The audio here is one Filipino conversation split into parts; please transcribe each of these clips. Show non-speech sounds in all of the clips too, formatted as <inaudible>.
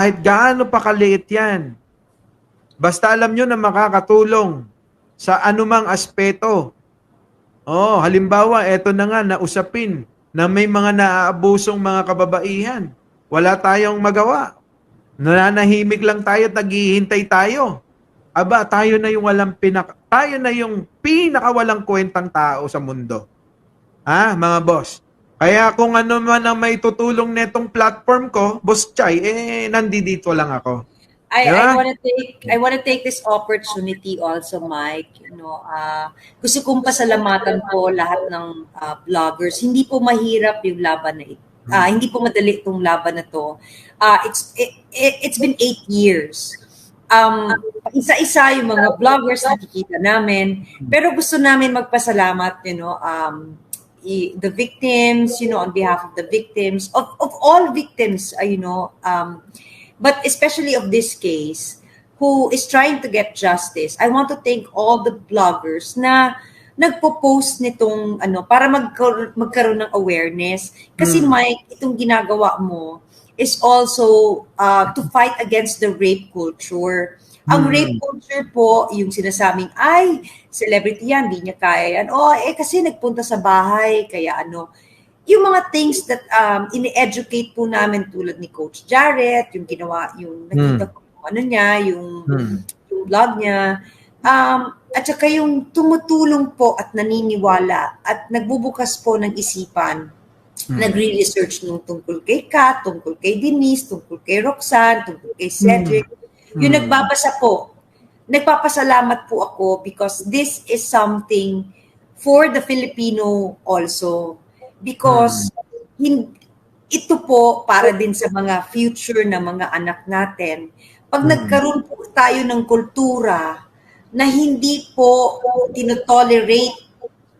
kahit gaano pa kaliit yan. Basta alam nyo na makakatulong sa anumang aspeto. Oh, halimbawa, eto na nga, nausapin na may mga naaabusong mga kababaihan. Wala tayong magawa. Nananahimik lang tayo naghihintay tayo. Aba, tayo na yung walang pinak tayo na yung pinakawalang kwentang tao sa mundo. Ha, mga boss? Kaya kung ano man ang may tutulong netong platform ko, Boss Chay, eh, nandito lang ako. I, Diba? I want to take I want to take this opportunity also Mike you know uh, gusto kong pasalamatan po lahat ng uh, vloggers hindi po mahirap yung laban na ito Ah, hindi po madali itong laban na to uh, it's it, it, it's been eight years um isa-isa yung mga vloggers na nakikita namin pero gusto namin magpasalamat you know um the victims you know on behalf of the victims of of all victims uh, you know um but especially of this case who is trying to get justice i want to thank all the bloggers na nagpo-post nitong ano para magkaroon, magkaroon ng awareness kasi Mm. Mike itong ginagawa mo is also uh, to fight against the rape culture ang Mm. rape culture po yung sinasabing ay celebrity yan di niya kaya yan oh eh kasi nagpunta sa bahay kaya ano yung mga things that um, ini-educate po namin tulad ni Coach Jarrett, yung ginawa, yung nakita ko yung ano niya, yung, Hmm. yung vlog niya, um, at saka yung tumutulong po at naniniwala at nagbubukas po ng isipan, Hmm. nagre-research nung tungkol kay Kat, tungkol kay Denise, tungkol kay Roxanne, tungkol kay Cedric, yung Hmm. nagbabasa po, nagpapasalamat po ako because this is something for the Filipino also because hin- ito po para din sa mga future na mga anak natin. Pag Mm. nagkaroon po tayo ng kultura na hindi po tinotolerate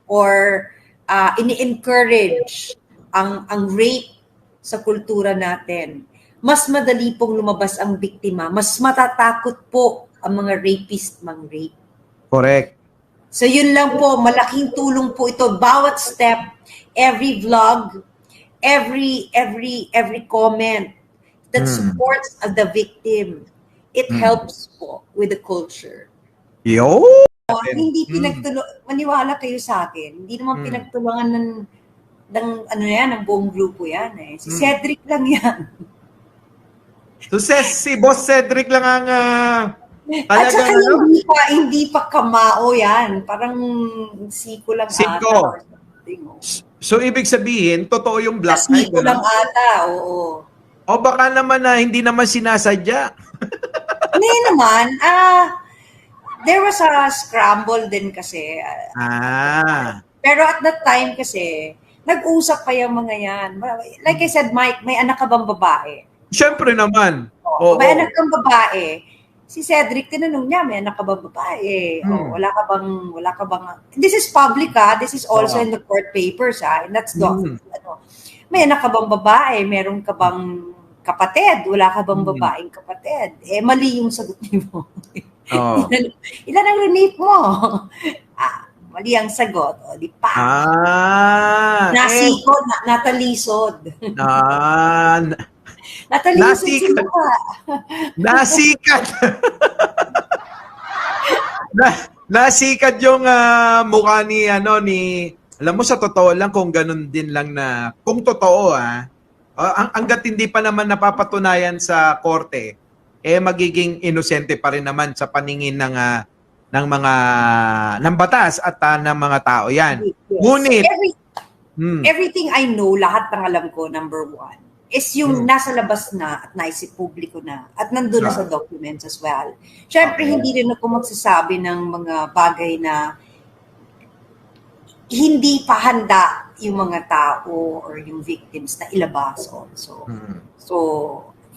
or ah, ini-encourage ang ang rape sa kultura natin, mas madali pong lumabas ang biktima, mas matatakot po ang mga rapist mang-rape. Correct. So yun lang po, malaking tulong po ito. Bawat step, every vlog, every every every comment that Mm. supports the victim, it Mm. helps po with the culture. Yo! Oh, hindi Mm. pinagtulong, maniwala kayo sa akin, hindi naman Mm. pinagtulungan ng ng ano yan, ng buong grupo yan eh. Si Mm. Cedric lang yan. <laughs> So, ses, si Boss Cedric lang ang ah, At talaga saka ano? hindi pa, hindi pa kamao yan. Parang siko lang Siko. ata oh. So, ibig sabihin, totoo yung black eye. Siko lang ata, oo. O baka naman na hindi naman sinasadya. <laughs> Hindi naman, ah, there was a scramble din kasi. ah, Ah. Pero at that time kasi, nag-usap pa yung mga yan. Like I said, Mike, may anak ka bang babae? Siyempre naman. Oo. May anak kang babae. Si Cedric, tinanong niya, may anak ka bang babae? Hmm. O, wala ka bang, wala ka bang, this is public ha, this is also Oo. in the court papers ha, and that's the, Hmm. ano, may anak ka bang babae? Meron ka bang kapatid? Wala ka bang Hmm. babaeng kapatid? Eh, mali yung sagot mo. Oo. <laughs> ilan, ilan ang renate mo? <laughs> ah, mali ang sagot. O, di pa. Ah. Nasikod, na, natalisod. Eh, <laughs> ah, n- Natalisod si Nasikod. mukha. <laughs> nasikat. na, nasikat yung ah, mukha ni ano ni alam mo sa totoo lang kung ganun din lang na kung totoo ah ang hangga't hindi pa naman napapatunayan sa korte eh magiging inosente pa rin naman sa paningin ng ah, ng mga ng batas at ah, ng mga tao yan. Yes. Ngunit- Every, Hmm. everything I know, lahat ng alam ko, number one, is yung Hmm. nasa labas na at naisip publiko na at nandun na sa documents as well. Siyempre, Okay. hindi rin ako magsasabi ng mga bagay na hindi pa handa yung mga tao or yung victims na ilabas also. Hmm. So,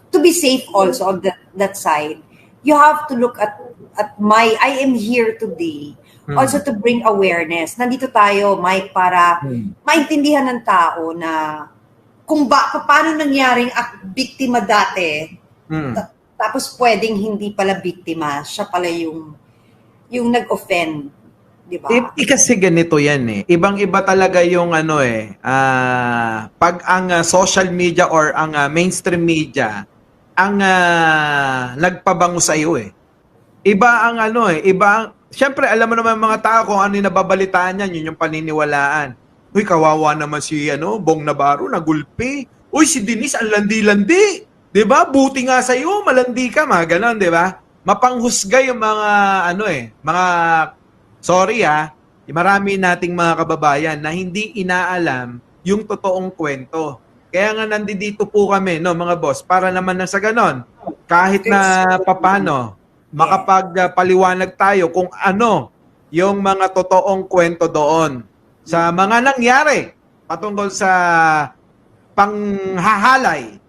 to be safe also on that, that side, you have to look at at my, I am here today Hmm. also to bring awareness. Nandito tayo, Mike, para Hmm. maintindihan ng tao na kung ba, paano nangyaring ak- biktima dati, Hmm. tapos pwedeng hindi pala biktima, siya pala yung yung nag-offend. Di ba? Eh, eh, kasi ganito yan eh. Ibang-iba talaga yung ano eh. ah, pag ang ah, social media or ang ah, mainstream media ang ah, nagpabango sa iyo eh. Iba ang ano eh, iba ang Siyempre, alam mo naman mga tao kung ano yung nababalitaan niyan, yun yung paniniwalaan. Uy, kawawa naman si ano, Bong Navarro, nagulpi. Uy, si Denise, ang landi-landi. 'Di ba? Buti nga sa iyo, malandi ka, mga ganon, 'di ba? Mapanghusga yung mga ano eh, mga sorry ah, marami nating mga kababayan na hindi inaalam yung totoong kwento. Kaya nga nandito po kami, no, mga boss, para naman na sa ganon, kahit na papano, makapagpaliwanag tayo kung ano yung mga totoong kwento doon sa mga nangyari patungkol sa panghahalay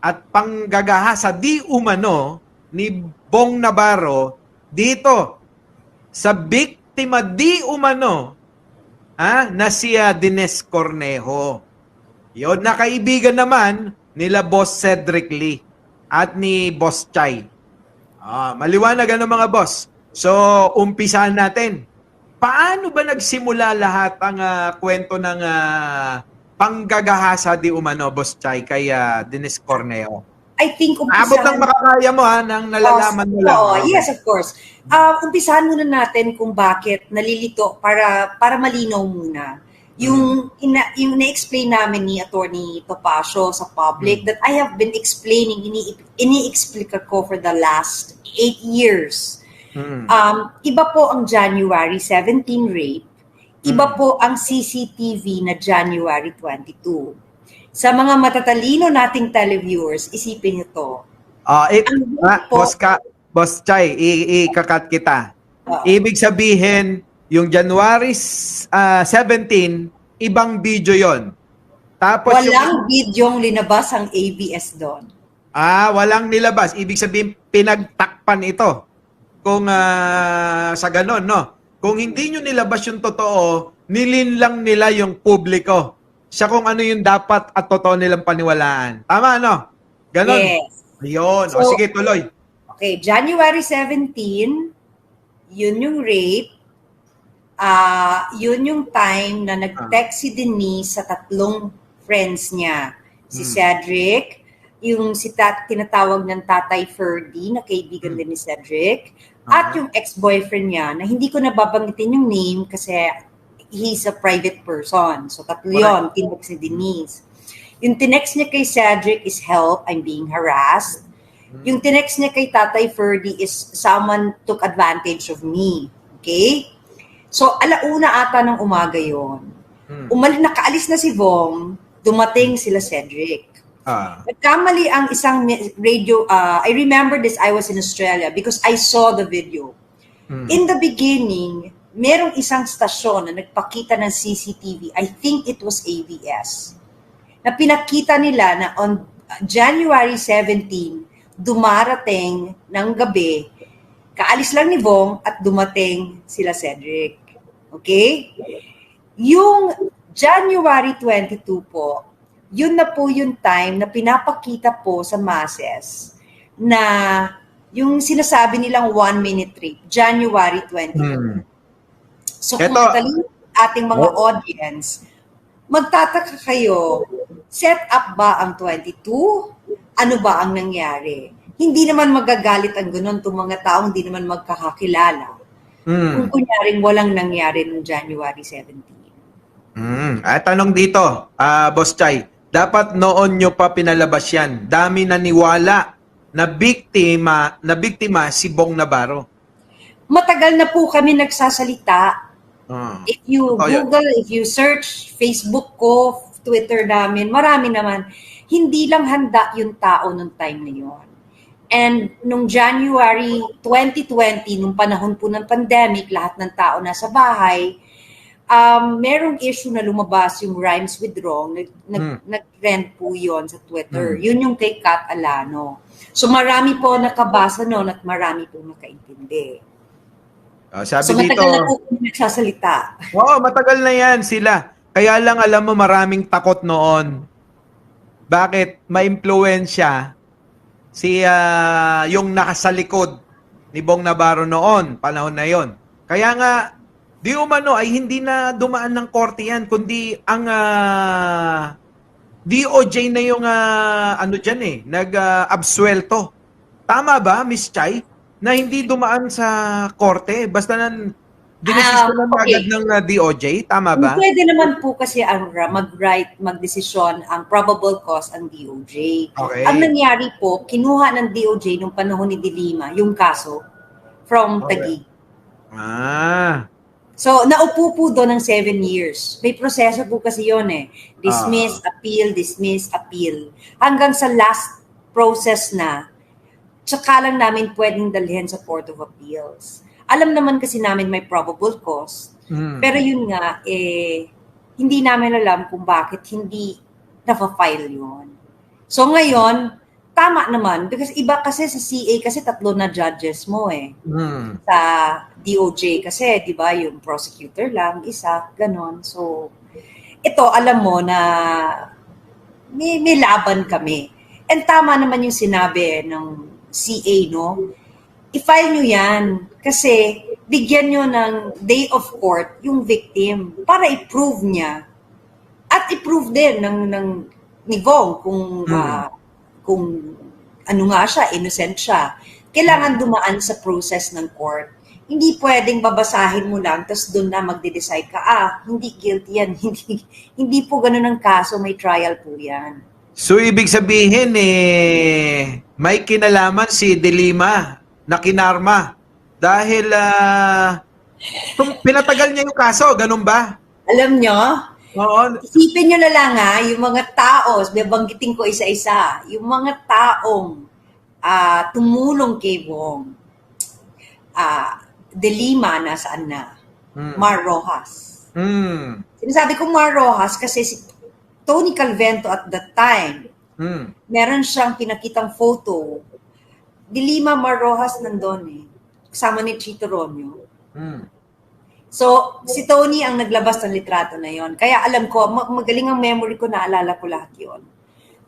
at panggagaha sa di umano ni Bong Navarro dito sa biktima di umano ah, na siya Dines Cornejo. Yun, na kaibigan naman nila Boss Cedric Lee at ni Boss Chai. Ah, maliwanag ano mga boss. So, umpisahan natin. Paano ba nagsimula lahat ang ah, kwento ng ah, panggagahasa di umano, Boss Chai, kay ah, Dennis Corneo? I think Abot ng umpisahan makakaya mo ha, nang nalalaman mo lang. Oo, yes, of course. Uh, umpisahan muna natin kung bakit nalilito para para malinaw muna. Yung ina, yung na-explain namin ni Attorney Topacio sa public that I have been explaining, ini ini-explica ko for the last eight years. Mm. Um, iba po ang January 17 rape, iba po ang CCTV na January 22. Sa mga matatalino nating televiewers, isipin niyo to. Ah, eh, Ang ah, po- boss, ka, boss Chai, i- ikakat kita. Oo. Ibig sabihin, yung January ah, 17, ibang video yon. Tapos yung Walang bidyong linabas ang ABS doon. Ah, walang nilabas. Ibig sabihin, pinagtakpan ito. Kung ah, sa ganon, no? Kung hindi nyo nilabas yung totoo, nilin lang nila yung publiko. Siya kung ano yung dapat at totoo nilang paniwalaan. Tama, no? Ganon. Yes. Ayun. o So- sige, tuloy. Okay, January 17, yun yung rape. Ah, yun yung time na nag-text si Denise sa tatlong friends niya. Si Hmm. Cedric, yung si tat, tinatawag ng Tatay Ferdy na kaibigan Hmm. din ni Cedric, at yung ex-boyfriend niya na hindi ko nababanggitin yung name kasi he's a private person. So tatlo yun, tinext ni Denise. Yung tinext niya kay Cedric is help, I'm being harassed. Yung tinext niya kay Tatay Ferdy is someone took advantage of me. Okay? So, alauna ata ng umaga yon. Hmm. Umal nakaalis na si Vong, dumating sila Cedric. Ah. Nagkamali ang isang radio, uh, I remember this, I was in Australia because I saw the video. Hmm. In the beginning, merong isang stasyon na nagpakita ng CCTV, I think it was ABS, na pinakita nila na on January 17, dumarating ng gabi, kaalis lang ni Vong at dumating sila Cedric. Okay? Yung January 22 po, yun na po yung time na pinapakita po sa masses na yung sinasabi nilang one minute trip, January 22. Hmm. So kung matalino ating mga audience, magtataka kayo, set up ba ang 22? Ano ba ang nangyari? Hindi naman magagalit ang ganun itong mga taong hindi naman magkakakilala. Hmm. Kung kunyaring walang nangyari noong January 17. Hmm. Ay, tanong dito, ah, Boss Chai, dapat noon nyo pa pinalabas yan. Dami naniwala na biktima, na biktima si Bong Navarro. Matagal na po kami nagsasalita Ah. If you Oh, yeah. Google, if you search Facebook ko, Twitter namin, marami naman. Hindi lang handa yung tao nung time na yun. And nung January 2020, nung panahon po ng pandemic, lahat ng tao nasa bahay, um, merong issue na lumabas yung Rhymes with Wrong. Nag, Hmm. nag-trend po yon sa Twitter. Hmm. Yun yung kay Kat Alano. So marami po nakabasa noon at marami po nakaintindi. Ah, sabi So dito, matagal na po nagsasalita. Oo, matagal na yan sila. Kaya lang alam mo maraming takot noon. Bakit? Ma-impluensya si ah, yung nakasalikod ni Bong Navarro noon, panahon na yon. Kaya nga, di umano ay hindi na dumaan ng korte yan, kundi ang ah, DOJ na yung ah, ano diyan eh, nag-absuelto. Tama ba, Miss Chai? Na hindi dumaan sa korte basta nan dinesisyon Ah, lang okay. agad ng ah, DOJ, tama ba? Pwede naman po kasi ang mag-write, magdesisyon ang probable cause ang DOJ. Okay. Ang nangyari po, kinuha ng DOJ nung panahon ni Dilima yung kaso from Okay. Taguig. Ah. So, naupo po doon ng seven years. May proseso po kasi yon eh. Dismiss, Ah. appeal, dismiss, appeal. Hanggang sa last process na, tsaka lang namin pwedeng dalhin sa Court of Appeals. Alam naman kasi namin may probable cause. Mm. Pero yun nga, eh, hindi namin alam kung bakit hindi na-file yun. So ngayon, tama naman. Because iba kasi sa CA kasi tatlo na judges mo eh Mm. sa DOJ kasi, di ba, yung prosecutor lang, isa, ganon. So, ito, alam mo na may, may laban kami. And tama naman yung sinabi ng CA, no? I-file nyo yan kasi bigyan nyo ng day of court yung victim para i-prove niya at i-prove din ng, ng ni Gong kung Hmm. ah, kung ano nga siya, innocent siya. Kailangan dumaan sa process ng court. Hindi pwedeng babasahin mo lang, tapos doon na magde-decide ka, ah, hindi guilty yan. <laughs> Hindi, hindi po ganun ang kaso, may trial po yan. So ibig sabihin eh may kinalaman si Delima na kinarma dahil ah, tum- pinatagal niya yung kaso, ganun ba? Alam nyo, Oo. isipin nyo na lang ha, yung mga tao, bebanggitin ko isa-isa, yung mga taong ah, tumulong kay Wong, ah, De Lima, nasaan na? Mm. Mar Rojas. Mm. Sinasabi ko Mar Rojas kasi si Tony Calvento at that time, Mm. meron siyang pinakitang photo. Di Lima Mar Rojas nandun eh. Kasama ni Chito Romeo. Mm. So, si Tony ang naglabas ng litrato na yon. Kaya alam ko, ma- magaling ang memory ko, naalala ko lahat yon.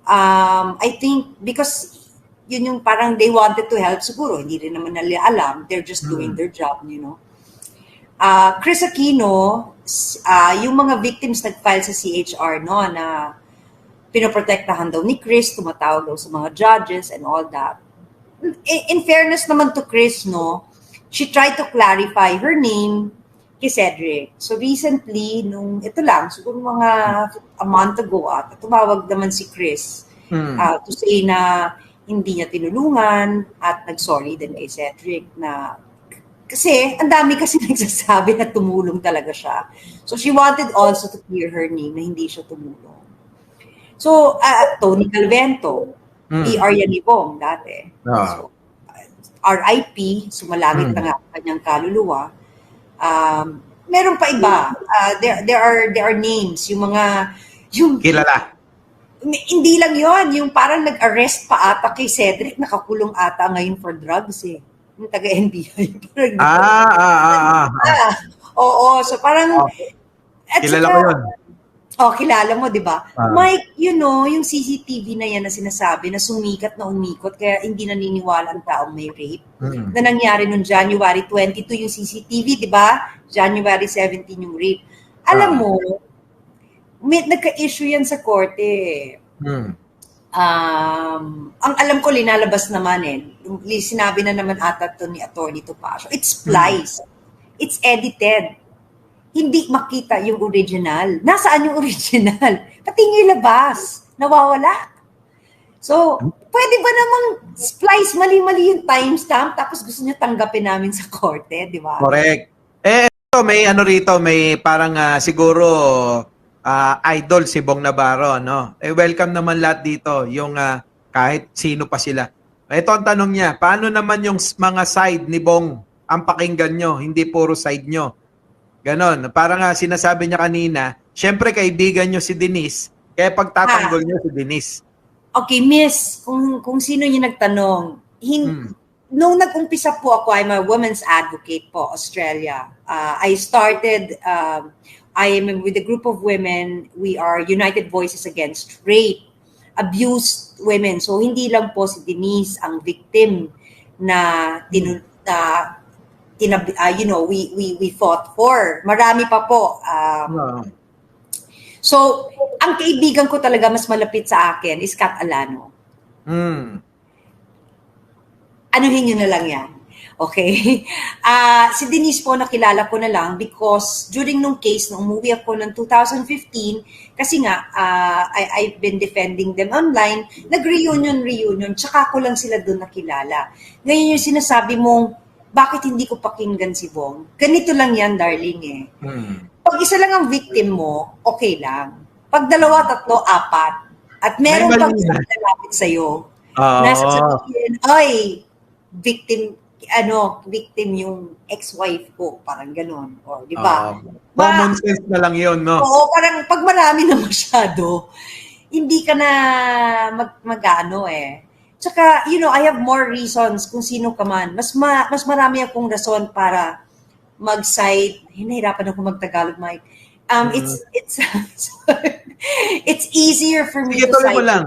Um, I think because yun yung parang they wanted to help siguro. Hindi rin naman nila alam. They're just doing Hmm. their job, you know. Ah, Chris Aquino, ah, yung mga victims nag-file sa CHR no, na pinoprotektahan daw ni Chris, tumatawag daw sa mga judges and all that. In, in fairness naman to Chris, no, she tried to clarify her name kay Cedric. So recently, nung ito lang, siguro mga a month ago at tumawag naman si Chris Mm. ah, to say na hindi niya tinulungan at nag-sorry din kay Cedric na kasi ang dami kasi <laughs> nagsasabi na tumulong talaga siya. So she wanted also to clear her name na hindi siya tumulong. So, ah, Tony Calvento, Mm. PR yan ni Bong dati. Ah. So, RIP, sumalangit Mm. na nga ang kanyang kaluluwa. Um, meron pa iba. Ah, there, there are there are names, yung mga yung Kilala. hindi lang yon yung parang nag-arrest pa ata kay Cedric, nakakulong ata ngayon for drugs eh. Yung taga-NBI. <laughs> Ah, ah, ah, ah. Ah, oo, so parang... At Kilala saka- ko yun. Oh, kilala mo, di ba? Ah. Mike, you know, yung CCTV na yan na sinasabi na sumikat na umikot kaya hindi naniniwala ang taong may rape. Mm. Na nangyari noong January 22 yung CCTV, di ba? January 17 yung rape. Alam Ah. mo, may nagka-issue yan sa korte. Mm. Um, ang alam ko, linalabas naman eh. Sinabi na naman ata to ni Attorney Topacio. It's spliced. It's edited. Hindi makita yung original. Nasaan yung original? <laughs> Pati yung ilabas. Nawawala. So, pwede ba namang splice mali-mali yung timestamp tapos gusto niyo tanggapin namin sa korte, di ba? Correct. Eh, ito, may ano rito, may parang ah, siguro ah, idol si Bong Navarro, no? Eh, welcome naman lahat dito, yung ah, kahit sino pa sila. Ito ang tanong niya, paano naman yung mga side ni Bong ang pakinggan nyo, hindi puro side nyo? Ganon. Parang nga sinasabi niya kanina, syempre kaibigan nyo si Denise, kaya pagtatanggol nyo si Denise. Okay, miss, kung, kung sino yung nagtanong, hin, Hmm. nung nag-umpisa po ako, I'm a women's advocate po, Australia. Uh, I started, um, I am with a group of women, we are United Voices Against Rape, abused women. So, hindi lang po si Denise ang victim na, tinu- na tinab- ah, you know, we, we, we fought for. Marami pa po. Um, Ah. So, ang kaibigan ko talaga mas malapit sa akin is Kat Alano. Mm. Anuhin nyo na lang yan. Okay? <laughs> Ah, si Denise po nakilala ko na lang because during nung case na umuwi ako ng 2015, kasi nga, ah, I, I've been defending them online, nag-reunion, reunion, tsaka ko lang sila doon nakilala. Ngayon yung sinasabi mong, bakit hindi ko pakinggan si Bong? Ganito lang yan, darling eh. Mm. Pag isa lang ang victim mo, okay lang. Pag dalawa, tatlo, apat, at meron May pang isang lalapit sa'yo, Oo. nasa sabihin, ay, victim, ano, victim yung ex-wife ko, parang ganon. O, di ba? Oo. Common sense na lang yun, no? Oo, parang pag marami na <laughs> masyado, hindi ka na mag, mag-ano eh. Tsaka, you know, I have more reasons kung sino ka man. Mas, ma, mas marami akong rason para mag-side. Hinahirapan ako mag-Tagalog, Mike. Um, Mhm. It's, it's, <laughs> it's easier for me Sige, to tuloy mo side lang.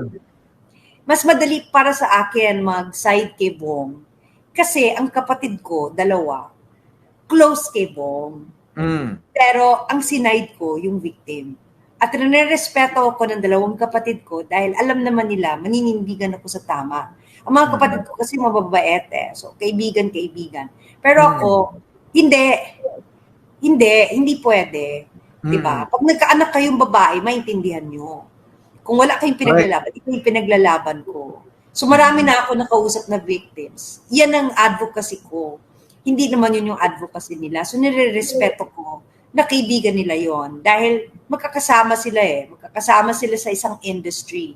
mas madali para sa akin mag-side kay Bong. Kasi ang kapatid ko, dalawa, close kay Bong. Mm. Pero ang sinide ko, yung victim. At respeto ako ng dalawang kapatid ko dahil alam naman nila, maninindigan ako sa tama. Ang mga Mm. kapatid ko kasi mababait eh. So, kaibigan, kaibigan. Pero Mm. ako, hindi. Hindi, hindi pwede. Di Mm. ba? Pag nagkaanak kayong babae, maintindihan nyo. Kung wala kayong pinaglalaban, ito yung pinaglalaban ko. So marami na ako nakausap na victims. Yan ang advocacy ko. Hindi naman yun yung advocacy nila. So nire-respeto ko na kaibigan nila yon Dahil magkakasama sila eh. Magkakasama sila sa isang industry.